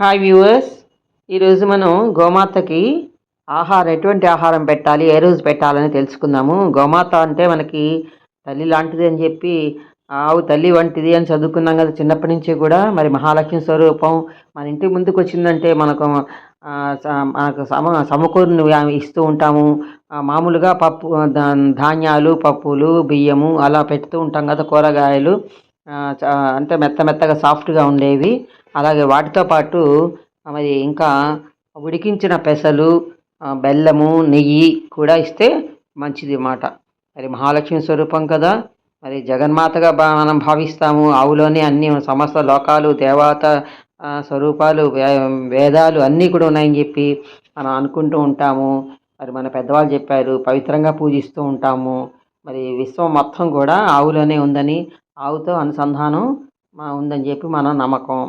Hi viewers ఈరోజు మనం గోమాతకి ఆహారం ఎటువంటి ఆహారం పెట్టాలి ఏ రోజు పెట్టాలని తెలుసుకుందాము. గోమాత అంటే మనకి తల్లి లాంటిది అని చెప్పి ఆవు తల్లి వంటిది అని చదువుకున్నాం కదా చిన్నప్పటి నుంచి కూడా మరి మహాలక్ష్మి స్వరూపం మన ఇంటి ముందుకు వచ్చిందంటే మనకు మనకు సమ సమకూరుని ఇస్తూ ఉంటాము. మామూలుగా పప్పు దా- ధాన్యాలు పప్పులు బియ్యము అలా పెడుతూ ఉంటాం కదా కూరగాయలు. అంటే మెత్త మెత్తగా సాఫ్ట్గా ఉండేవి. అలాగే వాటితో పాటు మరి ఇంకా ఉడికించిన పెసలు బెల్లము నెయ్యి కూడా ఇస్తే మంచిది అన్నమాట మరి మహాలక్ష్మి స్వరూపం కదా. మరి జగన్మాతగా బా మనం భావిస్తాము. ఆవులోనే అన్ని సమస్త లోకాలు దేవత స్వరూపాలు వేదాలు అన్నీ కూడా ఉన్నాయని చెప్పి మనం అనుకుంటూ ఉంటాము. మరి మన పెద్దవాళ్ళు చెప్పారు పవిత్రంగా పూజిస్తూ ఉంటాము. మరి విశ్వం మొత్తం కూడా ఆవులోనే ఉందని ఆవుతో అనుసంధానం ఉందని చెప్పి మన నమ్మకం.